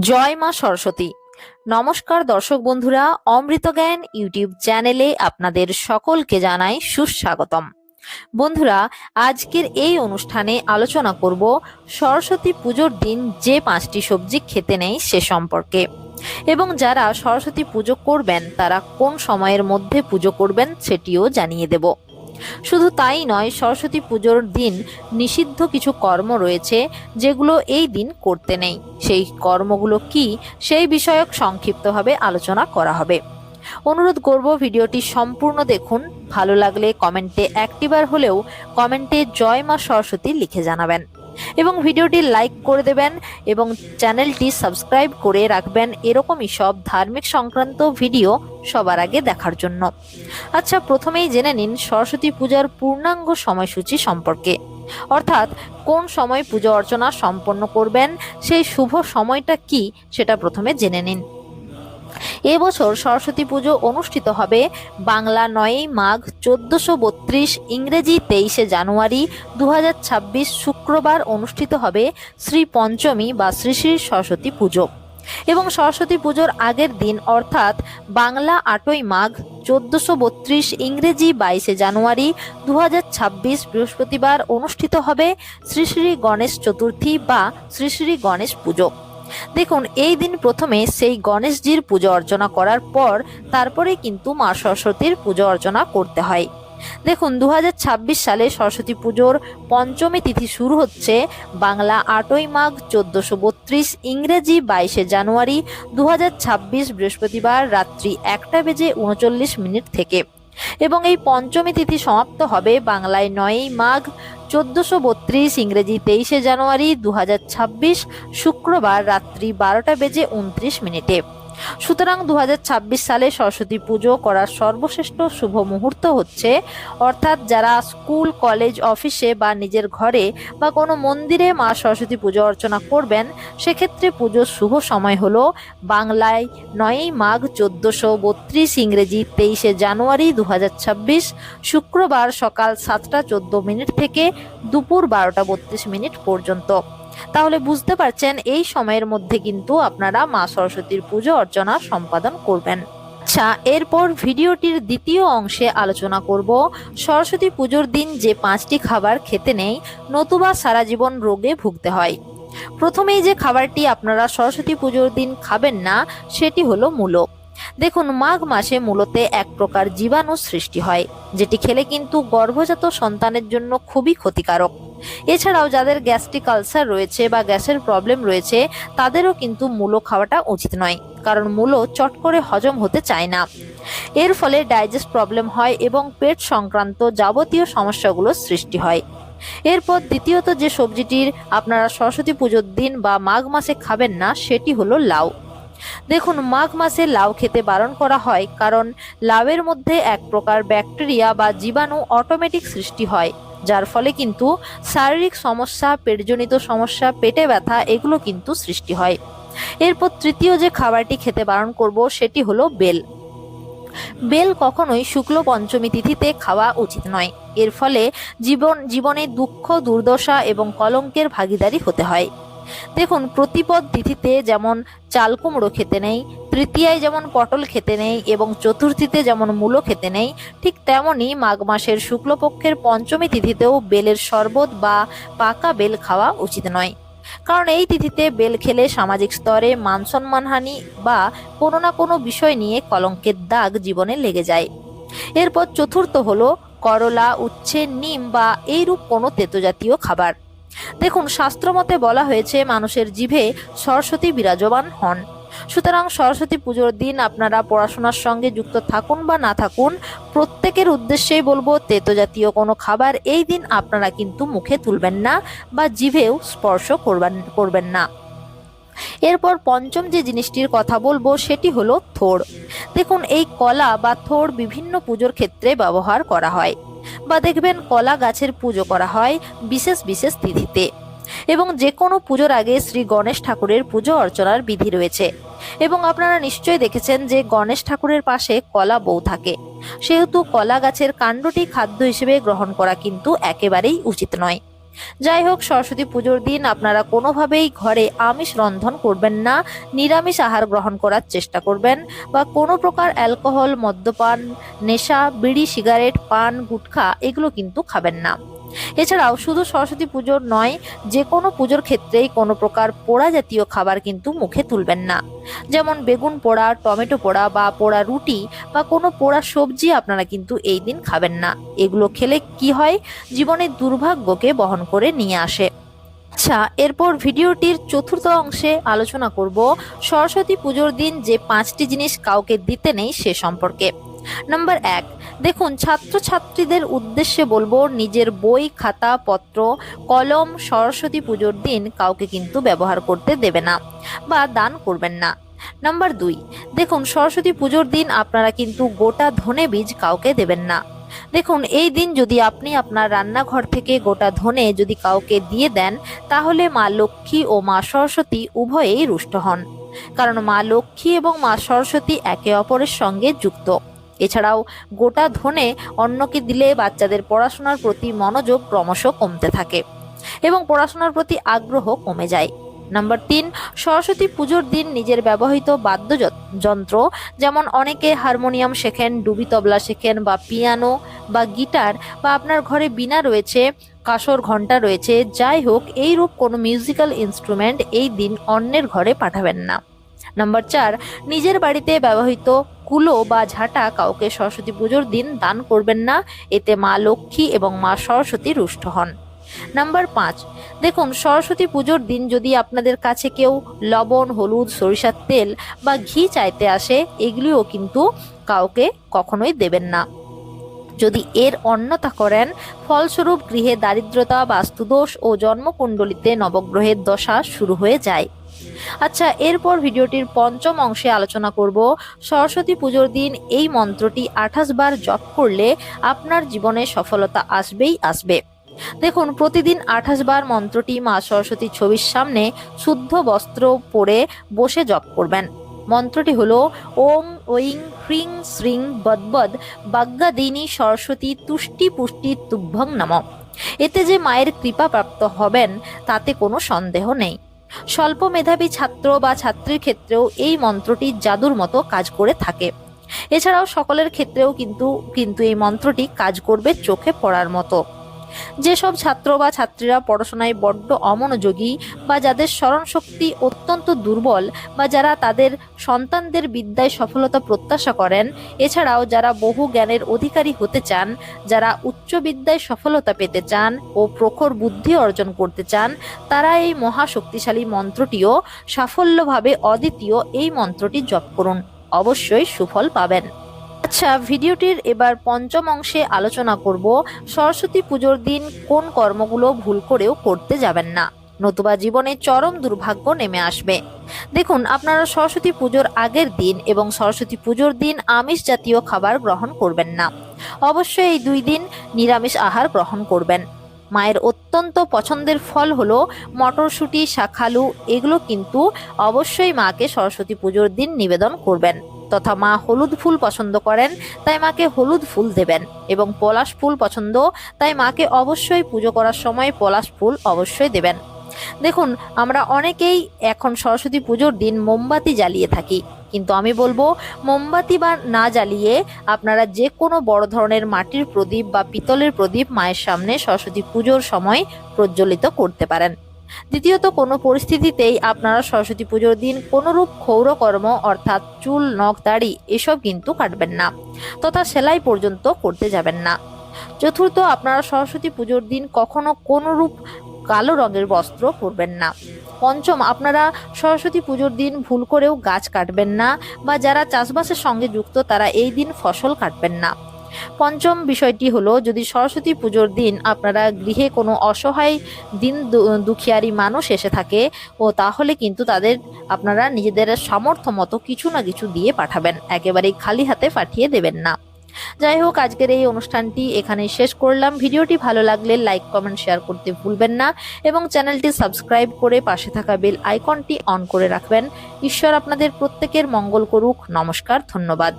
জয় মা সরস্বতী। নমস্কার দর্শক বন্ধুরা, অমৃত জ্ঞান ইউটিউব চ্যানেলে আপনাদের সকলকে জানাই সুস্বাগতম। বন্ধুরা, আজকের এই অনুষ্ঠানে আলোচনা করব সরস্বতী পুজোর দিন যে পাঁচটি সবজি খেতে নেই সে সম্পর্কে। এবং যারা সরস্বতী পুজো করবেন, তারা কোন সময়ের মধ্যে পুজো করবেন সেটিও জানিয়ে দেব। শুধু তাই নয়, সরস্বতী পুজোর দিন নিষিদ্ধ কিছু কর্ম রয়েছে যেগুলো এই দিন করতে নেই। সেই কর্মগুলো কি, সেই বিষয়ক সংক্ষিপ্তভাবে আলোচনা করা হবে। অনুরোধ করব ভিডিওটি সম্পূর্ণ দেখুন। ভালো লাগলে কমেন্টে একটিবার হলেও কমেন্টে জয় মা সরস্বতী লিখে জানাবেন। এবং ভিডিওটি লাইক করে দেবেন এবং চ্যানেলটি সাবস্ক্রাইব করে রাখবেন। এরকমই সব ধার্মিক সংক্রান্ত ভিডিও সবার আগে দেখার জন্য। আচ্ছা প্রথমেই জেনে নিন সরস্বতী পূজার পূর্ণাঙ্গ সময়সূচি সম্পর্কে। অর্থাৎ কোন সময় পুজো অর্চনা সম্পন্ন করবেন, সেই শুভ সময়টা কি, সেটা প্রথমে জেনে নিন। এবছর সরস্বতী পুজো অনুষ্ঠিত হবে বাংলা নয়ই মাঘ চোদ্দশো বত্রিশ ইংরেজি তেইশে জানুয়ারি দু হাজার ছাব্বিশ শুক্রবার অনুষ্ঠিত হবে শ্রী পঞ্চমী বা শ্রী শ্রী সরস্বতী পুজো। এবং সরস্বতী পুজোর আগের দিন অর্থাৎ বাংলা আটই মাঘ চোদ্দশো বত্রিশ ইংরেজি বাইশে জানুয়ারি দু হাজার ছাব্বিশ বৃহস্পতিবার অনুষ্ঠিত হবে শ্রী শ্রী গণেশ চতুর্থী বা শ্রী শ্রী গণেশ পুজো। দেখুন, এই দিন প্রথমে সেই গণেশজির পুজো অর্চনা করার পর তারপরে কিন্তু মা সরস্বতীর পুজো অর্চনা করতে হয়। দেখুন দু হাজার ছাব্বিশ সালে সরস্বতী পুজোর পঞ্চমী তিথি শুরু হচ্ছে বাংলা আটই মাঘ চোদ্দশো বত্রিশ ইংরেজি বাইশে জানুয়ারি দু হাজার ছাব্বিশ বৃহস্পতিবার রাত্রি একটা বেজে উনচল্লিশ মিনিট থেকে। এবং এই পঞ্চমী তিথি সমাপ্ত হবে বাংলায় নয়ই মাঘ চোদ্দশো বত্রিশ ইংরেজি তেইশে জানুয়ারি দু হাজার ছাব্বিশ শুক্রবার রাত্রি বারোটা বেজে উনত্রিশ মিনিটে। সুতরাং দু হাজার ছাব্বিশ সালে সরস্বতী পুজো করার সর্বশ্রেষ্ঠ শুভ মুহূর্ত হচ্ছে, অর্থাৎ যারা স্কুল, কলেজ, অফিসে বা নিজের ঘরে বা কোনো মন্দিরে মা সরস্বতী পুজো অর্চনা করবেন, সেক্ষেত্রে পুজোর শুভ সময় হল বাংলায় নয়ই মাঘ চোদ্দশো বত্রিশ ইংরেজি তেইশে জানুয়ারি দু হাজার ছাব্বিশ, শুক্রবার সকাল সাতটা চোদ্দ মিনিট থেকে দুপুর বারোটা বত্রিশ মিনিট পর্যন্ত। তাহলে বুঝতে পারছেন এই সময়ের মধ্যে কিন্তু আপনারা মা সরস্বতীর পুজো অর্চনা সম্পাদন করবেন। আচ্ছা এরপর ভিডিওটির দ্বিতীয় অংশে আলোচনা করব। সরস্বতী পুজোর দিন যে পাঁচটি খাবার খেতে নেই, নতুবা সারা জীবন রোগে ভুগতে হয়। প্রথমেই যে খাবারটি আপনারা সরস্বতী পুজোর দিন খাবেন না, সেটি হলো মূলো। দেখুন, মাঘ মাসে মূলতে এক প্রকার জীবাণু সৃষ্টি হয়, যেটি খেলে কিন্তু গর্ভজাত সন্তানের জন্য খুবই ক্ষতিকারক। এছাড়াও যাদের গ্যাস্ট্রিক আলসার রয়েছে বা গ্যাসের প্রবলেম রয়েছে, তাদেরও কিন্তু মূলো খাওয়াটা উচিত নয়, কারণ মূলো চট করে হজম হতে চায় না। এর ফলে ডাইজেস্ট প্রবলেম হয় এবং পেট সংক্রান্ত যাবতীয় সমস্যাগুলো সৃষ্টি হয়। এরপর দ্বিতীয়ত যে সবজিটির আপনারা সরস্বতী পুজোর দিন বা মাঘ মাসে খাবেন না, সেটি হলো লাউ। দেখুন, মাঘ মাসে লাউ খেতে বারণ করা হয় কারণ লাউয়ের মধ্যে এক প্রকার ব্যাকটেরিয়া বা জীবাণু অটোমেটিক সৃষ্টি হয়, যার ফলে কিন্তু শারীরিক সমস্যা, পেটজনিত সমস্যা, পেটে ব্যথা এগুলো কিন্তু সৃষ্টি হয়। এরপর তৃতীয় যে খাবারটি খেতে বারণ করব সেটি হলো বেল। বেল কখনোই শুক্ল পঞ্চমী তিথিতে খাওয়া উচিত নয়, এর ফলে জীবন, জীবনে দুঃখ, দুর্দশা এবং কলঙ্কের ভাগিদারি হতে হয়। দেখুন, প্রতিপদ তিথিতে যেমন চাল কুমড়ো খেতে নেই, তৃতীয়ায় যেমন পটল খেতে নেই এবং চতুর্থীতে যেমন মূলো খেতে নেই, ঠিক তেমনই মাঘ মাসের শুক্লপক্ষের পঞ্চমী তিথিতেও বেলের শরবত বা পাকা বেল খাওয়া উচিত নয়। কারণ এই তিথিতে বেল খেলে সামাজিক স্তরে মান সম্মানহানি বা কোনো না কোনো বিষয় নিয়ে কলঙ্কের দাগ জীবনে লেগে যায়। এরপর চতুর্থ হলো করলা, উচ্ছে, নিম বা এইরূপ কোনো তেতজাতীয় খাবার। দেখুন, শাস্ত্রমতে বলা হয়েছে, মানুষের জিভে সরস্বতী বিরাজমান হন। সুতরাং সরস্বতী পুজোর দিন আপনারা পড়াশোনার সঙ্গে যুক্ত থাকুন বা না থাকুন, প্রত্যেকের উদ্দেশ্যেই বলব তেতো জাতীয় কোনো খাবার এই দিন আপনারা কিন্তু মুখে তুলবেন না বা জিভেও স্পর্শ করবেন করবেন না। এরপর পঞ্চম যে জিনিসটির কথা বলব সেটি হলো থোড় দেখুন, এই কলা বা থোড় বিভিন্ন পুজোর ক্ষেত্রে ব্যবহার করা হয় বা দেখবেন কলা গাছের পুজো করা হয় বিশেষ বিশেষ তিথিতে এবং যে কোনো পুজোর আগে শ্রী গণেশ ঠাকুরের পুজো অর্চনার বিধি রয়েছে এবং আপনারা নিশ্চয়ই দেখেছেন যে গণেশ ঠাকুরের পাশে কলা বউ থাকে। সেহেতু কলা গাছের কাণ্ডটি খাদ্য হিসেবে গ্রহণ করা কিন্তু একেবারেই উচিত নয়। যাই হোক সরস্বতী পুজোর দিন আপনারা কোনোভাবেই ঘরে আমিষ রন্ধন করবেন না, নিরামিষ আহার গ্রহণ করার চেষ্টা করবেন বা কোনো প্রকার অ্যালকোহল, মদ্যপান, নেশা, বিড়ি, সিগারেট, পান, গুটখা, এগুলো কিন্তু খাবেন না। এছাড়াও শুধু সরস্বতী পুজোর নয়, যে কোনো পুজোর ক্ষেত্রেই কোনো প্রকার পোড়া জাতীয় খাবার কিন্তু মুখে তুলবেন না। যেমন বেগুন পোড়া, টমেটো পোড়া বা পোড়া রুটি বা কোনো পোড়া সবজি আপনারা কিন্তু এই দিন খাবেন না। এগুলো খেলে কি হয়? জীবনের দুর্ভাগ্যকে বহন করে নিয়ে আসে। আচ্ছা এরপর ভিডিওটির চতুর্থ অংশে আলোচনা করব সরস্বতী পুজোর দিন যে পাঁচটি জিনিস কাউকে দিতে নেই সে সম্পর্কে। নাম্বার এক দেখুন, ছাত্রছাত্রীদের উদ্দেশ্যে বলব, নিজের বই, খাতা, পত্র, কলম, সরস্বতী পুজোর দিন কাউকে কিন্তু ব্যবহার করতে দেবে না বা দান করবেন না। নাম্বার দুই, দেখুন, সরস্বতী পুজোর দিন আপনারা কিন্তু গোটা ধনে বীজ কাউকে দেবেন না। দেখুন, এই দিন যদি আপনি আপনার রান্নাঘর থেকে গোটা ধনে যদি কাউকে দিয়ে দেন, তাহলে মা লক্ষ্মী ও মা সরস্বতী উভয়েই রুষ্ট হন। কারণ মা লক্ষ্মী এবং মা সরস্বতী একে অপরের সঙ্গে যুক্ত। এছাড়াও গোটা ধনে অন্যকে দিলে বাচ্চাদের পড়াশোনার প্রতি মনোযোগ ক্রমশ কমতে থাকে এবং পড়াশোনার প্রতি আগ্রহ কমে যায়। নাম্বার তিন, সরস্বতী পুজোর দিন নিজের ব্যবহৃত বাদ্যযন্ত্র, যেমন অনেকে হারমোনিয়াম শেখেন, ডুবি তবলা শেখেন বা পিয়ানো বা গিটার বা আপনার ঘরে বিনা রয়েছে, কাসর ঘণ্টা রয়েছে, যাই হোক এই রূপ কোনো মিউজিক্যাল ইনস্ট্রুমেন্ট এই দিন অন্যের ঘরে পাঠাবেন না। নাম্বার চার, নিজের বাড়িতে ব্যবহৃত কুলো বা ঝাঁটা কাউকে সরস্বতী পুজোর দিন দান করবেন না, এতে মা লক্ষ্মী এবং মা সরস্বতী রুষ্ট হন। নাম্বার পাঁচ, দেখুন, সরস্বতী পুজোর দিন যদি আপনাদের কাছে কেউ লবণ, হলুদ, সরিষার তেল বা ঘি চাইতে আসে, এগুলিও কিন্তু কাউকে কখনোই দেবেন না। যদি এর অন্যতা করেন, ফলস্বরূপ গৃহে দারিদ্রতা, বাস্তুদোষ ও জন্মকুণ্ডলিতে নবগ্রহের দশা শুরু হয়ে যায়। আচ্ছা এরপর ভিডিওটির পঞ্চম অংশে আলোচনা করব। সরস্বতী পুজোর দিন এই মন্ত্রটি আঠাশ বার জপ করলে আপনার জীবনে সফলতা আসবেই আসবে। দেখুন, প্রতিদিন আঠাশ বার মন্ত্রটি মা সরস্বতীর ছবির সামনে শুদ্ধ বস্ত্র পরে বসে জপ করবেন। মন্ত্রটি হলো, ওম ঐং হ্রিং শ্রিং বদবদ বাগ্যাদিনী সরস্বতী তুষ্টি পুষ্টি তুভ্যং নম। এতে যে মায়ের কৃপা প্রাপ্ত হবেন, তাতে কোনো সন্দেহ নেই। স্বল্প মেধাবী ছাত্র বা ছাত্রীর ক্ষেত্রেও এই মন্ত্রটি জাদুর মতো কাজ করে থাকে। এছাড়াও সকলের ক্ষেত্রেও কিন্তু কিন্তু এই মন্ত্রটি কাজ করবে চোখে পড়ার মতো। যেসব ছাত্র বা ছাত্রীরা পড়াশোনায় বড্ড অমনোযোগী বা যাদের স্মরণশক্তি অত্যন্ত দুর্বল বা যারা তাদের সন্তানদের বিদ্যায় সফলতা প্রত্যাশা করেন, এছাড়াও যারা বহু জ্ঞানের অধিকারী হতে চান, যারা উচ্চ বিদ্যায় সফলতা পেতে চান ও প্রখর বুদ্ধি অর্জন করতে চান, তারা এই মহাশক্তিশালী মন্ত্রটিও সাফল্যভাবে অদ্বিতীয় এই মন্ত্রটি জপ করুন। অবশ্যই সুফল পাবেন। আচ্ছা ভিডিওটির এবার পঞ্চম অংশে আলোচনা করব, সরস্বতী পুজোর দিন কোন কর্মগুলো ভুল করেও করতে যাবেন না? নতুবা জীবনে চরম দুর্ভাগ্য নেমে আসবে। দেখুন, আপনারা সরস্বতী পুজোর আগের দিন এবং সরস্বতী পুজোর দিন আমিষ জাতীয় খাবার গ্রহণ করবেন না। অবশ্যই এই দুই দিন নিরামিষ আহার গ্রহণ করবেন। মায়ের অত্যন্ত পছন্দের ফল হলো মটরশুঁটি শাখালু এগুলো কিন্তু অবশ্যই মাকে সরস্বতী পুজোর দিন নিবেদন করবেন। তথা মা হলুদ ফুল পছন্দ করেন, তাই মাকে হলুদ ফুল দেবেন। এবং পলাশ ফুল পছন্দ, তাই মাকে অবশ্যই পুজো করার সময় পলাশ ফুল অবশ্যই দেবেন। দেখুন, আমরা অনেকেই এখন সরস্বতী পুজোর দিন মোমবাতি জ্বালিয়ে থাকি। কিন্তু আমি বলব, মোমবাতি বা না জ্বালিয়ে আপনারা যে কোনো বড় ধরনের মাটির প্রদীপ বা পিতলের প্রদীপ মায়ের সামনে সরস্বতী পুজোর সময় প্রজ্বলিত করতে পারেন। দ্বিতীয়ত, কোনো পরিস্থিতিতেই আপনারা সরস্বতী পুজোর দিন কোনোরূপ ক্ষৌরকর্ম অর্থাৎ চুল, নখ, দাড়ি এসব কিন্তু কাটবেন না তথা সেলাই পর্যন্ত করতে যাবেন না। চতুর্থ, আপনারা সরস্বতী পুজোর দিন কখনো কোনোরূপ কালো রঙের বস্ত্র পরবেন না। পঞ্চম, আপনারা সরস্বতী পুজোর দিন ভুল করেও গাছ কাটবেন না বা যারা চাষবাসের সঙ্গে যুক্ত তারা এই দিন ফসল কাটবেন না। পঞ্চম বিষয়টি হলো, যদি সরস্বতী পুজোর দিন আপনারা গৃহে কোনো অসহায় দিন দুখিয়ারি মানুষ এসে থাকে, ও তাহলে কিন্তু তাদের আপনারা নিজেদের সামর্থ্য মতো কিছু না কিছু দিয়ে পাঠাবেন। একেবারেই খালি হাতে পাঠিয়ে দেবেন না। যাই হোক, আজকের এই অনুষ্ঠানটি এখানে শেষ করলাম। ভিডিওটি ভালো লাগলে লাইক, কমেন্ট, শেয়ার করতে ভুলবেন না এবং চ্যানেলটি সাবস্ক্রাইব করে পাশে থাকা বেল আইকনটি অন করে রাখবেন। ঈশ্বর আপনাদের প্রত্যেকের মঙ্গল করুক। নমস্কার, ধন্যবাদ।